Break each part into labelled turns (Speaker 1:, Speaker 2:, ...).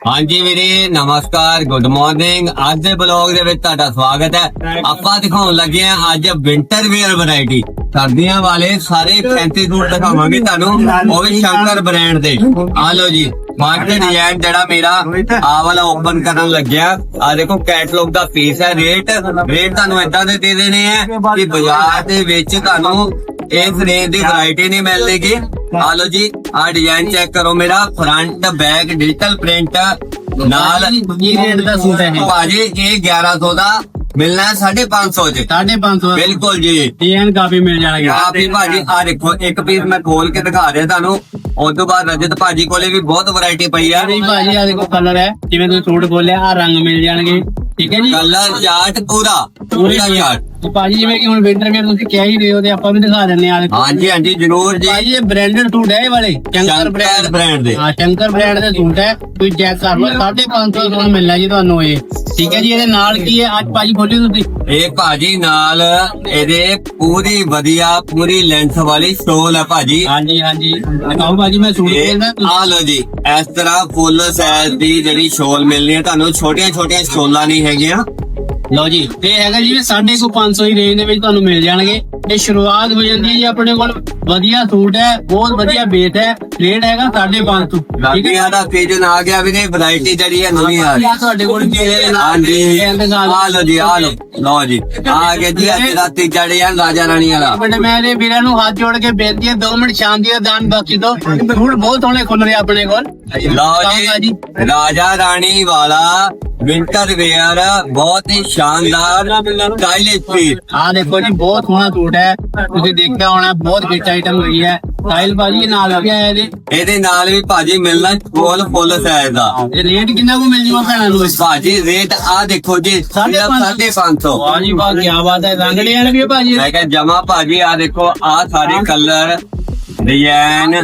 Speaker 1: ਹਾਂਜੀ ਵੀਰੇ, ਨਮਸਕਾਰ ਗੁੱਡ ਮਾਰਨਿੰਗ ਅੱਜ ਦੇ ਬਲੌਗ ਦੇ ਵਿੱਚ ਤੁਹਾਡਾ ਸਵਾਗਤ ਹੈ। ਆਪਾਂ ਦਿਖਾਉਣ ਲੱਗੇ ਹਾਂ ਅੱਜ ਵਿੰਟਰ ਵੇਅਰ ਵੈਰਾਈਟੀ ਸਰਦੀਆਂ ਵਾਲੇ ਸਾਰੇ ਫੈਂਸੀ ਸੂਟ ਦਿਖਾਵਾਂਗੇ ਤੁਹਾਨੂੰ, ਉਹ ਵੀ ਸ਼ੰਕਰ ਬ੍ਰਾਂਡ ਦੇ। ਆ ਲਓ ਜੀ ਮਾਰਕੀਟ ਡਿਜ਼ਾਈਨ ਜਿਹੜਾ ਮੇਰਾ ਆ ਵਾਲਾ ਓਪਨ ਕਰਨ ਲੱਗਿਆ। ਆ ਦੇਖੋ ਕੈਟਲੌਗ ਦਾ ਪੀਸ ਹੈ ਰੇਟ ਰੇਟ ਤੁਹਾਨੂੰ ਇਦਾਂ ਦੇ ਦੇ ਦੇਣੇ ਆ ਕਿ ਬਾਜ਼ਾਰ ਦੇ ਵਿੱਚ ਤੁਹਾਨੂੰ ਇਸ ਰੇਂਜ ਦੀ ਵੈਰਾਈਟੀ ਨਹੀਂ ਮਿਲੇਗੀ। ਆ ਜੀ ਆ ਡਿਜ਼ਾਈਨ ਚੈੱਕ ਕਰੋ ਮੇਰਾ ਫਰੰਟ ਬੈਕ ਡਿਜੀਟਲ ਪ੍ਰਿੰਟ ਨਾਲ
Speaker 2: ਕੀ ਰੇਟ ਦਾ ਸੂਟ ਹੈ ਇਹ?
Speaker 1: ਭਾਜੀ ਇਹ 1100 ਦਾ ਮਿਲਣਾ ਹੈ 550 ਚ।
Speaker 2: 550
Speaker 1: ਬਿਲਕੁਲ ਜੀ।
Speaker 2: ਟੀਐਨ ਕਾਫੀ ਮਿਲ ਜਾਣਗੇ
Speaker 1: ਕਾਫੀ ਭਾਜੀ ਆ ਦੇਖੋ ਇੱਕ ਪੀਸ ਮੈਂ ਖੋਲ ਕੇ ਦਿਖਾ ਰਿਹਾ ਤੁਹਾਨੂੰ। ਉਸ ਤੋਂ ਬਾਅਦ ਰਜਤ ਭਾਜੀ ਕੋਲੇ ਵੀ ਬਹੁਤ ਵੈਰਾਈਟੀ ਪਈ ਆ।
Speaker 2: ਨਹੀਂ ਭਾਜੀ ਆ ਦੇਖੋ ਕਲਰ ਹੈ। ਜਿਵੇਂ ਤੁਸੀਂ ਸੂਟ ਬੋਲਿਆ ਆ ਰੰਗ ਮਿਲ ਜਾਣਗੇ। ਠੀਕ ਹੈ ਜੀ?
Speaker 1: ਕਲਰ ਚਾਰਟ ਪੂਰਾ।
Speaker 2: ਪੂਰੀ ਤੇ ਭਾਜੀ ਜਿਵੇਂ ਕਿ ਹੁਣ ਵਿੰਟਰ ਵੇਅਰ ਤੁਸੀਂ ਕਹਿ ਹੀ ਰਹੇ ਹੋ ਤੇ ਆਪਾਂ ਵੀ ਦਿਖਾ ਦਿੰਨੇ ਆ
Speaker 1: ਹਾਂਜੀ ਹਾਂਜੀ ਜਰੂਰ ਜੀ।
Speaker 2: ਭਾਜੀ ਇਹ ਬ੍ਰਾਂਡਡ ਸੂਟ ਹੈ ਇਹ ਵਾਲੇ। ਸ਼ੰਕਰ
Speaker 1: ਸ਼ੰਕਰ
Speaker 2: ਬ੍ਰਾਂਡ
Speaker 1: ਬ੍ਰਾਂਡ ਦੇ।
Speaker 2: ਹਾਂ ਸ਼ੰਕਰ ਬ੍ਰਾਂਡ ਦੇ ਸੂਟ ਹੈ। ਤੁਸੀਂ ਚੈੱਕ ਕਰ ਲਓ 550 ਦਾ ਮਿਲਣਾ ਜੀ ਤੁਹਾਨੂੰ ਇਹ। ਠੀਕ ਹੈ ਜੀ ਇਹਦੇ ਨਾਲ ਕੀ ਹੈ? ਅੱਜ ਭਾਜੀ ਬੋਲਿਓ ਤੁਸੀਂ।
Speaker 1: ਇਹ ਭਾਜੀ ਨਾਲ ਇਹਦੇ ਪੂਰੀ ਵਧੀਆ ਪੂਰੀ ਲੈਂਥ ਵਾਲੀ ਸਟੋਲ ਹੈ ਭਾਜੀ।
Speaker 2: ਹਾਂਜੀ ਹਾਂਜੀ। ਦਿਖਾਓ ਭਾਜੀ ਮੈਂ ਸੂਟ
Speaker 1: ਇਹ
Speaker 2: ਖੋਲਦਾ।
Speaker 1: ਆ ਲਓ ਜੀ ਇਸ ਤਰ੍ਹਾਂ ਫੁੱਲ ਸਾਈਜ਼ ਦੀ ਜਿਹੜੀ ਸ਼ੋਲ ਮਿਲਣੀ ਹੈ ਤੁਹਾਨੂੰ ਛੋਟੀਆਂ ਛੋਟੀਆਂ ਸ਼ੋਲਾਂ ਨਹੀਂ ਹੈਗੀਆਂ।
Speaker 2: ਲਓ ਜੀ ਇਹ ਹੈਗਾ ਜੀ 550 ਦੀ ਰੇਂਜ ਦੇ ਵਿੱਚ ਤੁਹਾਨੂੰ ਮਿਲ ਜਾਣਗੇ। ਇਹ ਸ਼ੁਰੂਆਤ ਹੋ ਜਾਂਦੀ ਹੈ ਜੀ ਆਪਣੇ ਕੋਲ। ਵਧੀਆ ਸੂਟ ਹੈ ਬਹੁਤ ਵਧੀਆ ਬੇਸ ਹੈ ਰੇਟ ਹੈਗਾ 550 ਤੋਂ ਠੀਕ ਹੈ
Speaker 1: ਦਾ ਸੀਜ਼ਨ ਆ ਗਿਆ ਵੀ ਨੇ ਵੈਰਾਈਟੀ ਜਿਹੜੀ ਹੈ ਨਵੀਂ ਆ ਰਹੀ।
Speaker 2: ਆ ਤੁਹਾਡੇ ਕੋਲ ਕੀ ਹੈ?
Speaker 1: ਹਾਂਜੀ। ਆ ਲਓ ਜੀ ਆ ਲਓ। ਲਓ ਜੀ। ਆ ਗਿਆ ਜੀ ਅੱਜ ਦਾ ਤੀਜਾ ਡਿਜ਼ਾਈਨ ਰਾਜਾ ਰਾਣੀ ਵਾਲਾ।
Speaker 2: ਬਟ ਮੈਂ ਇਹਦੇ ਵੀਰਾਂ ਨੂੰ ਹੱਥ ਜੋੜ ਕੇ ਬੇਨਤੀ ਹੈ 2 ਮਿੰਟ ਸ਼ਾਂਤੀ ਦਾ ਦਾਨ ਬਖਸ਼ ਦਿਓ। ਸੂਟ ਬਹੁਤ ਸੋਹਣੇ ਖੁੱਲ ਰਹੇ ਆਪਣੇ ਕੋਲ।
Speaker 1: ਲਓ ਜੀ। ਰਾਜਾ ਰਾਣੀ ਵਾਲਾ ਵਿੰਟਰ ਵੇਅਰ ਬਹੁਤ ਹੀ ਸ਼ਾਨਦਾਰ ਸਟਾਈਲਿਸ਼ ਪੀਸ
Speaker 2: ਆ ਦੇਖੋ ਜੀ ਬਹੁਤ ਸੋਹਣਾ ਸੂਟ ਹੈ। ਤੁਸੀਂ ਦੇਖਿਆ ਹੋਣਾ ਬਹੁਤ ਗਿੱਟ ਆਈਟਮ ਹੋਈ ਹੈ। ਸਾਈਲ ਬਾਜੀ ਨਾਲ ਆ ਗਿਆ ਇਹਦੇ।
Speaker 1: ਇਹਦੇ ਨਾਲ ਵੀ ਭਾਜੀ ਮਿਲਣਾ ਫੁੱਲ ਫੁੱਲ ਸਾਈਜ਼ ਦਾ।
Speaker 2: ਇਹ ਰੇਟ ਕਿੰਨਾ ਕੁ ਮਿਲ ਜੂਗਾ ਭੈਣਾਂ ਨੂੰ?
Speaker 1: ਭਾਜੀ ਰੇਟ ਆ ਦੇਖੋ ਜੀ
Speaker 2: ਸਾਢੇ ਪੰਜ ਸੌ।
Speaker 1: 550
Speaker 2: ਵਾਹ ਜੀ ਵਾਹ ਕੀ ਬਾਤ ਹੈ। ਰੰਗੜੇ ਵਾਲੇ ਵੀ ਭਾਜੀ।
Speaker 1: ਮੈਂ ਕਿਹਾ ਜਮਾ ਭਾਜੀ ਆ ਦੇਖੋ ਆ ਸਾਰੇ ਕਲਰ ਡਿਜ਼ਾਈਨ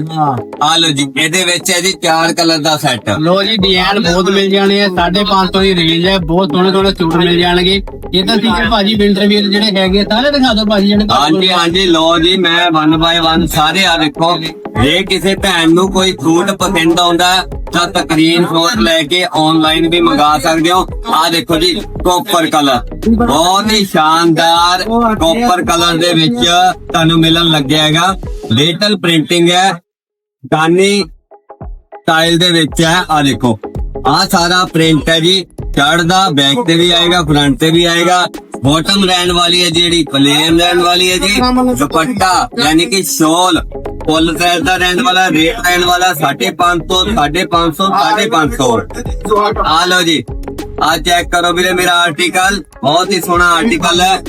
Speaker 1: ਆ ਲੋ ਜੀ ਇਹਦੇ ਵਿੱਚ ਹੈ ਜੀ ਚਾਰ ਕਲਰ ਦਾ ਸੈੱਟ
Speaker 2: ਲੋ ਜੀ ਡਿਜ਼ਾਈਨ ਬਹੁਤ ਮਿਲ ਜਾਣੇ ਆ 550 ਦੀ ਰੇਂਜ ਹੈ ਬਹੁਤ ਸੋਹਣੇ ਸੋਹਣੇ ਸੂਟ ਮਿਲ ਜਾਣਗੇ। ਇਹ ਤਾਂ ਹੈ ਭਾਜੀ ਵਿੰਟਰ ਵੀਰ ਜਿਹੜੇ ਹੈਗੇ ਸਾਰੇ ਦਿਖਾ ਦਿਓ ਭਾਜੀ ਜਿਹੜੇ
Speaker 1: ਹਾਂਜੀ ਹਾਂਜੀ ਲੋ ਜੀ ਮੈਂ ਵਨ ਬਾਏ ਵਨ ਸਾਰੇ ਆ ਦੇਖੋ। ਜੇ ਕਿਸੇ ਭੈਣ ਨੂੰ ਕੋਈ ਸੂਟ ਪਸੰਦ ਆਉਂਦਾ ਤਾਂ ਤਕਰੀਨ ਸ਼ੋਟ ਲੈ ਕੇ ਆਨਲਾਈਨ ਵੀ ਮੰਗਾ ਸਕਦੇ ਹੋ। ਆ ਦੇਖੋ ਜੀ ਕਾਪਰ ਕਲਰ ਬਹੁਤ ਹੀ ਸ਼ਾਨਦਾਰ ਕਾਪਰ ਕਲਰ ਦੇ ਵਿੱਚ ਤੁਹਾਨੂੰ ਮਿਲਣ ਲੱਗਿਆ ਹੈਗਾ। ਲਿਟਲ ਪ੍ਰਿੰਟਿੰਗ ਹੈ। ਦਾਨੀ ਸਟਾਈਲ ਦੇ ਵਿੱਚ ਹੈ। ਆ ਦੇਖੋ। ਆ ਸਾਰਾ ਪ੍ਰਿੰਟ ਹੈ ਜੀ। ਸ਼ਰਟ ਦਾ ਬੈਕ ਤੇ ਵੀ ਆਏਗਾ ਫਰੰਟ ਤੇ ਵੀ ਆਏਗਾ। ਬਾਟਮ ਰਹਿਣ ਵਾਲੀ ਹੈ ਜਿਹੜੀ ਪਲੇਨ ਰਹਿਣ ਵਾਲੀ ਹੈ ਜੀ। ਦੁਪੱਟਾ, ਯਾਨੀ ਕਿ ਸ਼ੋਲ ਫੁੱਲ ਸਾਈਜ਼ ਦਾ ਰਹਿਣ ਵਾਲਾ ਰੇਟ ਰਹਿਣ ਵਾਲਾ 550 550 550 ਆ ਲਓ ਜੀ। ਆ ਚੈੱਕ ਕਰੋ ਵੀਰੇ ਮੇਰਾ ਆਰਟੀਕਲ ਬਹੁਤ ਹੀ ਸੋਹਣਾ ਆਰਟੀਕਲ ਹੈ।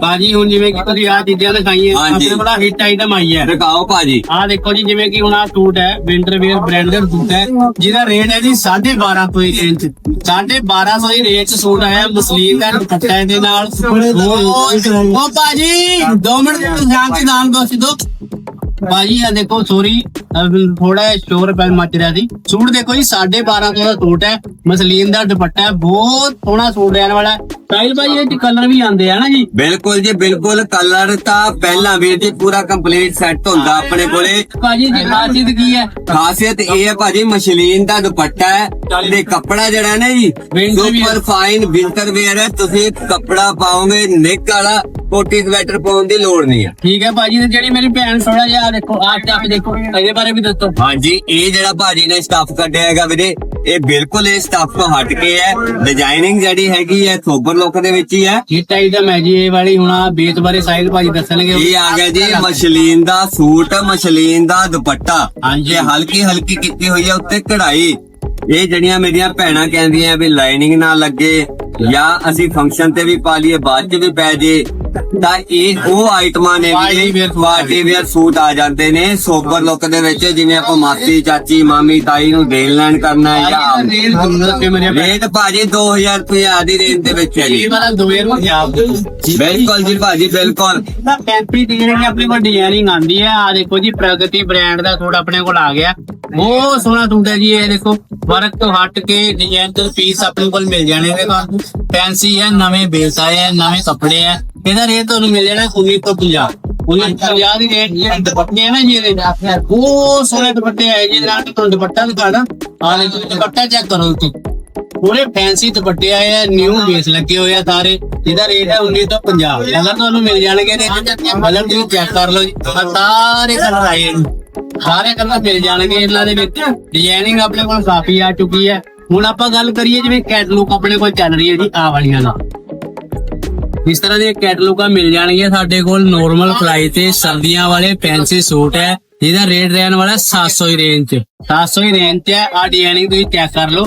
Speaker 2: ਭਾਜੀ ਹੁਣ ਜਿਵੇਂ ਕਿ ਤੁਸੀਂ ਆ ਚੀਜ਼ਾਂ ਦਿਖਾਈਆਂ
Speaker 1: ਹਾਂਜੀ।
Speaker 2: ਆਪਣੇ ਬੜਾ ਹਿੱਟ ਆਈਟਮ ਆਈ ਹੈ।
Speaker 1: ਦਿਖਾਓ ਭਾਜੀ।
Speaker 2: ਆ ਦੇਖੋ ਜੀ ਜਿਵੇਂ ਕਿ ਹੁਣ ਆ ਸੂਟ ਹੈ ਵਿੰਟਰ ਵੇਅਰ ਬ੍ਰਾਂਡਡ ਸੂਟ ਹੈ। ਜਿਹਦਾ ਰੇਟ ਹੈ ਜੀ 1250 ਤੋਂ ਇੰਚ। 1250 ਦੀ ਰੇਟ ਚ ਸੂਟ ਆਇਆ ਮਸਲੀਨ ਦਾ ਦੁਪੱਟਾ ਦੇ ਨਾਲ। ਉਹ ਉਹ ਭਾਜੀ 2 ਮਿੰਟ ਦੀ ਸ਼ਾਂਤੀ ਦਾਨ ਬਖਸ਼ ਦੋ। ਭਾਜੀ ਆ ਦੇਖੋ ਸੋਰੀ ਥੋੜਾ ਸ਼ੋਰ ਪੈ ਮਚ ਰਿਹਾ ਸੀ। ਸੂਟ ਦੇਖੋ ਜੀ 1250 ਦਾ ਸੂਟ ਹੈ। ਮਸਲੀਨ ਦਾ ਦੁਪੱਟਾ ਹੈ ਬਹੁਤ ਸੋਹਣਾ ਸੂਟ ਰਹਿਣ ਵਾਲਾ ਹੈ। ਸਾਈਲ ਭਾਜੀ ਇਹ ਚ ਕਲਰ ਵੀ ਆਉਂਦੇ ਆ ਨਾ ਜੀ।
Speaker 1: ਬਿਲਕੁਲ ਜੀ ਬਿਲਕੁਲ ਕਲਰ ਤਾਂ ਪਹਿਲਾਂ ਵੀਰ ਜੀ ਪੂਰਾ ਕੰਪਲੀਟ ਸੈੱਟ ਹੁੰਦਾ ਆਪਣੇ ਕੋਲੇ।
Speaker 2: ਭਾਜੀ ਦੀ ਖਾਸੀਅਤ ਕੀ ਹੈ?
Speaker 1: ਖਾਸੀਅਤ ਇਹ ਹੈ ਭਾਜੀ ਮਸ਼ਲੀਨ ਦਾ ਦੁਪੱਟਾ ਹੈ ਤੇ ਕੱਪੜਾ ਜਿਹੜਾ ਨਾ ਜੀ। ਸੁਪਰ ਫਾਈਨ ਵਿੰਟਰ ਵੇਅਰ ਹੈ। ਤੁਸੀਂ ਕੱਪੜਾ ਪਾਓਗੇ ਨਿੱਕ ਵਾਲਾ ਕੋਟੀ ਸਵੈਟਰ ਪਾਉਣ ਦੀ ਲੋੜ ਨਹੀਂ ਹੈ।
Speaker 2: ਠੀਕ ਹੈ ਭਾਜੀ ਤੇ ਜਿਹੜੀ ਮੇਰੀ ਭੈਣ ਥੋੜਾ ਜਿਹਾ ਦੇਖੋ ਆਹ ਸਟੱਫ ਦੇਖੋ ਇਹਦੇ ਬਾਰੇ ਵੀ ਦੱਸੋ।
Speaker 1: ਹਾਂਜੀ ਇਹ ਜਿਹੜਾ ਭਾਜੀ ਨੇ ਸਟੱਫ ਕੱਢਿਆ ਹੈਗਾ ਵੀਰੇ ਇਹ ਬਿਲਕੁਲ ਇਹ ਸਟੱਫ ਤੋਂ ਹਟ ਕੇ ਹੈ। ਡਿਜ਼ਾਈਨਿੰਗ ਜਿਹੜੀ ਹੈਗੀ ਹੈ ਸੋਬਰ ਲੁੱਕ ਦੇ ਵਿੱਚ ਹੀ ਹੈ।
Speaker 2: ਇਹ ਟਾਈਪ ਦਾ ਮੈਂ ਜੀ ਇਹ ਵਾਲੀ ਹੁਣ ਆ ਬੇਸ ਬਾਰੇ ਸਾਈਜ਼ ਭਾਜੀ ਦੱਸਣਗੇ।
Speaker 1: ਇਹ ਆ ਗਿਆ ਜੀ ਮਸ਼ਲੀਨ ਦਾ ਸੂਟ ਮਸ਼ਲੀਨ ਦਾ ਦੁਪੱਟਾ।
Speaker 2: ਹਾਂਜੀ।
Speaker 1: ਇਹ ਹਲਕੀ ਹਲਕੀ ਕੀਤੀ ਹੋਈ ਹੈ ਉੱਤੇ ਕਢਾਈ। ਇਹ ਜਿਹੜੀਆਂ ਮੇਰੀਆਂ ਭੈਣਾਂ ਕਹਿੰਦੀਆਂ ਵੀ ਲਾਈਨਿੰਗ ਨਾ ਲੱਗੇ ਜਾਂ ਅਸੀਂ ਫੰਕਸ਼ਨ ਤੇ ਵੀ ਪਾ ਲਈਏ ਬਾਅਦ ਚ ਵੀ ਪੈ ਜੇ ਤਾਂ ਇਹ ਉਹ ਆਈਟਮਾਂ ਨੇ ਵੀ ਪਾਰਟੀ ਵੇਅਰ ਸੂਟ ਆ ਜਾਂਦੇ ਨੇ। ਸੋਬਰ ਲੁੱਕ ਦੇ ਵਿੱਚ ਜਿਵੇਂ ਆਪਾਂ ਮਾਸੀ ਚਾਚੀ ਮਾਮੀ ਤਾਈ ਨੂੰ ਦੇਣ ਲੈਣ ਕਰਨਾ ਹੈ ਜਾਂ ਰੇਟ ਭਾਜੀ 2000 ਰੁਪਏ ਆਦੀ ਰੇਂਜ ਦੇ ਵਿੱਚ ਹੈ ਜੀ। ਬਿਲਕੁਲ ਜੀ ਭਾਜੀ ਬਿਲਕੁਲ।
Speaker 2: ਨਾ ਪੈਂਪੀ ਦੀ ਜਿਹੜੀ ਆਪਣੇ ਕੋਲ ਡਿਜ਼ਾਈਨਿੰਗ ਆਂਦੀ ਹੈ ਆ ਦੇਖੋ ਜੀ ਪ੍ਰਗਤੀ ਬ੍ਰਾਂਡ ਦਾ ਸੂਟ ਆਪਣੇ ਕੋਲ ਆ ਗਿਆ। ਬਹੁਤ ਸੋਹਣਾ ਸੂਟ ਹੈ ਜੀ ਇਹ ਦੇਖੋ ਵਰਕ ਤੋਂ ਹਟ ਕੇ ਡਿਜ਼ਾਈਨਰ ਪੀਸ ਆਪਣੇ ਕੋਲ ਮਿਲ ਜਾਣੇ ਨੇ ਤੁਹਾਨੂੰ। ਫੈਂਸੀ ਹੈ ਨਵੇਂ ਬੇਸ ਆਏ ਹੈ ਨਵੇਂ ਕੱਪੜੇ ਹੈ। ਇਹਦਾ ਰੇਟ ਤੁਹਾਨੂੰ ਮਿਲ ਜਾਣਾ 1950 ਉਹਨੇ 50 ਦੀ ਰੇਂਜ ਜਿਹੜੇ ਦੁਪੱਟੇ ਆ ਨਾ ਜੀ ਇਹਦੇ ਉਹ ਸੋਹਣੇ ਦੁਪੱਟੇ ਆਏ ਜੀ ਨਾਲ ਤੁਹਾਨੂੰ ਦੁਪੱਟਾ ਦਿਖਾਣਾ। ਆਹ ਦੇਖੋ ਦੁਪੱਟਾ ਚੈੱਕ ਕਰੋ ਤੁਸੀਂ। ਪੂਰੇ ਫੈਂਸੀ ਦੁਪੱਟੇ ਆਏ ਆ ਨਿਊ ਬੇਸ ਲੱਗੇ ਹੋਏ ਆ ਸਾਰੇ ਜਿਹਦਾ ਰੇਟ ਹੈ 19 ਤੋਂ 50 ਕਲਰ ਤੁਹਾਨੂੰ ਮਿਲ ਜਾਣਗੇ ਨੇ ਕਲਰ ਤੁਸੀਂ ਚੈੱਕ ਕਰ ਲਓ ਜੀ। ਸਾਰੇ ਕਲਰ ਆਏ ਨੇ ਸਾਰੇ ਕਲਰ ਮਿਲ ਜਾਣਗੇ ਇਹਨਾਂ ਦੇ ਵਿੱਚ। ਡਿਜ਼ਾਈਨਿੰਗ ਆਪਣੇ ਕੋਲ ਕਾਫੀ ਆ ਚੁੱਕੀ ਹੈ। ਹੁਣ ਆਪਾਂ ਗੱਲ ਕਰੀਏ ਜਿਵੇਂ ਕੈਟਲੌਗ ਆਪਣੇ ਕੋਲ ਚੱਲ ਰਹੀ ਹੈ ਜੀ, ਆਹ ਵਾਲੀਆਂ ਦਾ। ਇਸ ਤਰ੍ਹਾਂ ਦੇ ਕੈਟਲੌਗਾਂ ਮਿਲ ਜਾਣਗੀਆਂ ਸਾਡੇ ਕੋਲ। ਨੋਰਮਲ ਪ੍ਰਾਈਸ ਤੇ ਸਰਦੀਆਂ ਵਾਲੇ ਫੈਂਸੀ ਸੂਟ ਹੈ। ਜਿਹਦਾ ਰੇਟ ਰਹਿਣ ਵਾਲਾ 700 ਹੀ ਰੇਂਜ ਚ। 700 ਹੀ ਰੇਂਜ ਚ ਹੈ। ਆ ਡਿਜ਼ਾਈਨਿੰਗ ਤੁਸੀਂ ਚੈੱਕ ਕਰ ਲਓ।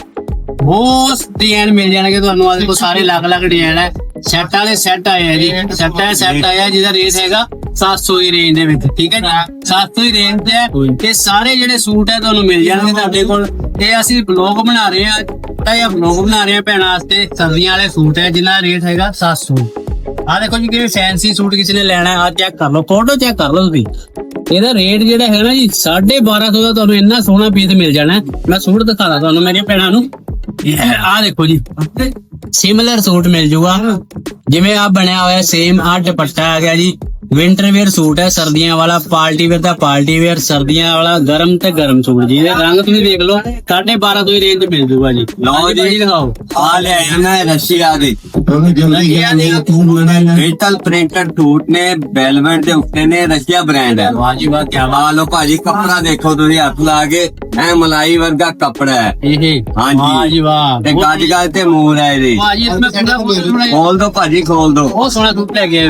Speaker 2: ਬਹੁਤ ਡਿਜ਼ਾਈਨ ਮਿਲ ਜਾਣਗੇ ਤੁਹਾਨੂੰ। ਆਦੇ ਕੋਲ ਸਾਰੇ ਅਲੱਗ-ਅਲੱਗ ਡਿਜ਼ਾਈਨ ਹੈ। ਸੈੱਟ ਵਾਲੇ ਸੈੱਟ ਆਏ ਆ ਜੀ। ਸੈੱਟ ਹੈ। ਸੈੱਟ ਆਇਆ ਜਿਹਦਾ ਰੇਟ ਹੈਗਾ 700 ਦੀ ਰੇਂਜ ਦੇ ਵਿੱਚ ਠੀਕ ਹੈ ਜੀ? 700 ਦੀ ਰੇਂਜ ਤੇ ਹੈ ਤੇ ਸਾਰੇ ਜਿਹੜੇ ਸੂਟ ਹੈ ਤੁਹਾਨੂੰ ਮਿਲ ਜਾਣਗੇ ਤੁਹਾਡੇ ਕੋਲ। ਇਹ ਅਸੀਂ ਬਲੌਗ ਬਣਾ ਰਹੇ ਆ ਤਾਂ ਇਹ ਬਲੌਗ ਬਣਾ ਰਹੇ ਆ ਭੈਣਾਂ ਵਾਸਤੇ। ਸਰਦੀਆਂ ਵਾਲੇ ਸੂਟ ਹੈ ਜਿਨ੍ਹਾਂ ਦਾ ਰੇਟ ਹੈਗਾ 700 ਆ ਦੇਖੋ ਜੀ ਕਿ ਫੈਂਸੀ ਸੂਟ ਕਿਸੇ ਨੇ ਲੈਣਾ ਆ ਚੈੱਕ ਕਰ ਲਓ। ਫੋਟੋ ਚੈੱਕ ਕਰ ਲਓ ਤੁਸੀਂ। ਇਹਦਾ ਰੇਟ ਜਿਹੜਾ ਹੈ ਨਾ ਜੀ 1250 ਦਾ ਤੁਹਾਨੂੰ ਇੰਨਾ ਸੋਹਣਾ ਪੀਸ ਮਿਲ ਜਾਣਾ। ਮੈਂ ਸੂਟ ਦਿਖਾਦਾ ਤੁਹਾਨੂੰ ਮੇਰੀਆਂ ਭੈਣਾਂ ਨੂੰ। ਆ ਦੇਖੋ ਜੀ। ਸਿਮਿਲਰ ਸੂਟ ਮਿਲ ਜੂਗਾ। ਜਿਵੇਂ ਆ ਬਣਿਆ ਹੋਇਆ ਸੇਮ ਆ ਦੁਪੱਟਾ ਆ ਗਿਆ ਜੀ। ਵਿੰਟਰ ਵੇਅਰ ਸੂਟ ਹੈ ਸਰਦੀਆਂ ਵਾਲਾ ਪਾਰਟੀ ਵੇਅਰ ਦਾ ਪਾਰਟੀ ਵੇਅਰ ਸਰਦੀਆਂ ਵਾਲਾ ਗਰਮ ਤੇ ਗਰਮ ਸੂਟ ਜੀ। ਇਹਦਾ ਰੰਗ ਤੁਸੀਂ ਦੇਖ ਲਓ 1250 ਤੋਂ ਹੀ ਰੇਂਜ ਮਿਲ ਜੂਗਾ ਜੀ।
Speaker 1: ਲਓ ਜੀ
Speaker 2: ਦਿਖਾਓ।
Speaker 1: ਆ ਲੈ ਇਹਨਾਂ ਰਸ਼ੀਆ ਦੇ ਰਸ਼ੀਆ ਦੇ ਡਿਜੀਟਲ ਪ੍ਰਿੰਟਡ ਸੂਟ ਨੇ। ਬੈਲਵਟ ਦੇ ਉੱਤੇ ਨੇ ਰਸ਼ੀਆ ਬ੍ਰਾਂਡ ਹੈ।
Speaker 2: ਵਾਹ ਜੀ ਵਾਹ ਕੀ
Speaker 1: ਬਾਤ। ਲੋ ਭਾਜੀ ਕੱਪੜਾ ਦੇਖੋ ਤੁਸੀਂ ਹੱਥ ਲਾ ਕੇ। ਐ ਮਲਾਈ ਵਰਗਾ ਕੱਪੜਾ ਹੈ।
Speaker 2: ਇਹ
Speaker 1: ਹਾਂਜੀ।
Speaker 2: ਵਾਹ ਜੀ ਵਾਹ।
Speaker 1: ਤੇ ਗੱਜ ਗੱਜ ਤੇ ਮੂਲ ਹੈ ਇਹਦੀ।
Speaker 2: ਵਾਹ ਜੀ ਇਸ ਵਿੱਚ ਪੂਰਾ
Speaker 1: ਖੋਲ ਦੋ ਭਾਜੀ ਖੋਲ ਦੋ।
Speaker 2: ਬਹੁਤ ਸੋਹਣਾ ਸੂਟ ਲੈ ਕੇ ਆਏ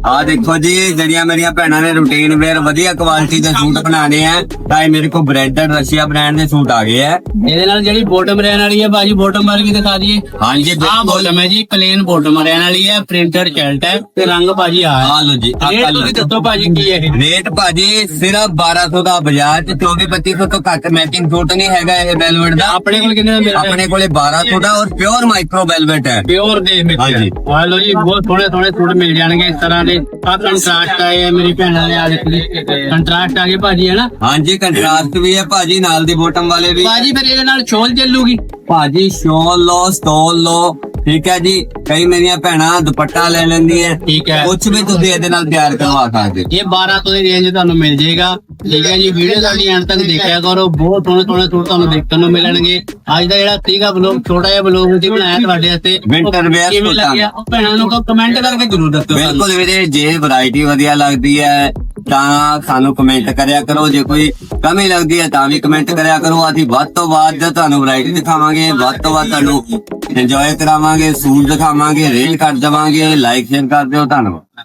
Speaker 1: ਆ ਦੇਖੋ ਜੀ ਜਿਹੜੀਆਂ ਮੇਰੀਆਂ ਭੈਣਾਂ ਨੇ ਰੂਟੀਨ ਵੇਅਰ ਵਧੀਆ ਕੁਆਲਿਟੀ ਦੇ ਸੂਟ ਬਣਾਣੇ ਆ ਤਾਂ ਇਹ ਮੇਰੇ ਕੋਲ ਬ੍ਰਾਂਡਡ ਰਸ਼ੀਆ ਬ੍ਰਾਂਡ ਦੇ ਸੂਟ ਆ ਗਏ ਆ।
Speaker 2: ਇਹਦੇ ਨਾਲ ਜਿਹੜੀ ਬੋਟਮ ਰਹਿਣ ਵਾਲੀ ਹੈ ਬਾਜੀ ਬੋਟਮ ਵਾਲੀ ਵੀ ਦਿਖਾ ਦਈਏ।
Speaker 1: ਹਾਂਜੀ ਬਿਲਕੁਲ
Speaker 2: ਬੋਟਮ ਹੈ ਜੀ ਪਲੇਨ ਬੋਟਮ ਰਹਿਣ ਵਾਲੀ ਹੈ ਪ੍ਰਿੰਟਡ ਸ਼ਰਟ ਹੈ ਤੇ ਰੰਗ ਬਾਜੀ ਆ
Speaker 1: ਆ ਲੋ ਜੀ ਆ ਲਓ
Speaker 2: ਤੁਸੀਂ ਦੱਸੋ ਬਾਜੀ ਕੀ ਹੈ
Speaker 1: ਰੇਟ ਭਾਜੀ ਸਿਰਫ 1200 ਦਾ ਬਾਜ਼ਾਰ ਚ 24 2500 ਤੋਂ ਘੱਟ ਮੈਚਿੰਗ ਸੂਟ ਨਹੀਂ ਹੈਗਾ ਇਹ ਵੈਲਵਟ ਦਾ।
Speaker 2: ਆਪਣੇ ਕੋਲ ਕਿੰਨੇ ਦਾ ਮਿਲਦਾ
Speaker 1: ਆਪਣੇ ਕੋਲੇ 1200 ਦਾ ਔਰ ਪਿਓਰ ਮਾਈਕ੍ਰੋ ਵੈਲਵਟ ਹੈ।
Speaker 2: ਪਿਓਰ ਦੇ ਵਿੱਚ
Speaker 1: ਹਾਂਜੀ।
Speaker 2: ਆ ਲੋ ਜੀ ਬਹੁਤ ਸੋਹਣੇ ਸੋਹਣੇ ਸੂਟ ਮਿਲ ਜਾਣਗੇ ਇਸ ਤਰ੍ਹਾਂ ਦੇ ਆ ਕੰਟਰਾਸਟ ਆਏ ਆ ਮੇਰੀ ਭੈਣਾਂ ਦੇ ਆ ਦੇਖੋ ਜੀ ਕੰਟਰਾਸਟ ਆ ਗਏ ਭਾਜੀ ਹੈ ਨਾ
Speaker 1: ਹਾਂਜੀ ਕੰਟਰਾਸਟ ਵੀ ਹੈ ਭਾਜੀ ਨਾਲ ਦੀ ਬੋਟਮ ਵਾਲੇ ਵੀ।
Speaker 2: ਬਾਜੀ ਫਿਰ ਇਹਦੇ ਨਾਲ ਛੋਲ ਚੱਲੂਗੀ।
Speaker 1: ਭਾਜੀ ਸ਼ੋਲ ਲੋ ਸਟੋਲ ਲੋ ਠੀਕ ਹੈ ਜੀ? ਕਈ ਮੇਰੀਆਂ ਭੈਣਾਂ ਦੁਪੱਟਾ ਲੈ ਲੈਂਦੀਆਂ।
Speaker 2: ਠੀਕ ਹੈ।
Speaker 1: ਕੁਝ ਵੀ ਤੁਸੀਂ ਇਹਦੇ ਨਾਲ ਤਿਆਰ ਕਰਵਾ ਸਕਦੇ।
Speaker 2: ਇਹ 12 ਤੋਂ ਦੀ ਰੇਂਜ ਤੁਹਾਨੂੰ ਮਿਲ ਜਾਏਗਾ। ਠੀਕ ਹੈ ਜੀ ਵੀਡੀਓ ਸਾਡੀ ਐਂਡ ਤੱਕ ਦੇਖਿਆ ਕਰੋ। ਬਹੁਤ ਸੋਹਣੇ ਸੋਹਣੇ ਸੂਟ ਤੁਹਾਨੂੰ ਦੇਖਣ ਨੂੰ ਮਿਲਣਗੇ। ਅੱਜ ਦਾ ਜਿਹੜਾ ਸੀਗਾ ਬਲੌਗ ਛੋਟਾ ਜਿਹਾ ਬਲੌਗ ਅਸੀਂ ਬਣਾਇਆ ਤੁਹਾਡੇ ਵਾਸਤੇ
Speaker 1: Winter wear
Speaker 2: ਕਿਵੇਂ। ਲੱਗਿਆ? ਉਹ ਭੈਣਾਂ ਨੂੰ ਕਮੈਂਟ ਕਰਕੇ ਜ਼ਰੂਰ ਦੱਸੋ।
Speaker 1: ਬਿਲਕੁਲ ਵੀਰੇ ਜੇ ਵੈਰਾਈਟੀ ਵਧੀਆ ਲੱਗਦੀ ਹੈ ਤਾਂ ਸਾਨੂੰ ਕਮੈਂਟ ਕਰਿਆ ਕਰੋ। ਜੇ ਕੋਈ ਕਮੀ ਲੱਗਦੀ ਹੈ ਤਾਂ ਵੀ ਕਮੈਂਟ ਕਰਿਆ ਕਰੋ। ਅਸੀਂ ਵੱਧ ਤੋਂ ਵੱਧ ਤੁਹਾਨੂੰ ਵੈਰਾਈਟੀ ਦਿਖਾਵਾਂਗੇ। ਵੱਧ ਤੋਂ ਵੱਧ ਤੁਹਾਨੂੰ ਇੰਜੋਏ ਕਰਾਵਾਂਗੇ। ਸੂਟ ਦਿਖਾਵਾਂਗੇ। ਰੇਟ ਕਰ ਦੇਵਾਂਗੇ। ਲਾਈਕ ਸ਼ੇਅਰ ਕਰ ਦਿਓ। ਧੰਨਵਾਦ।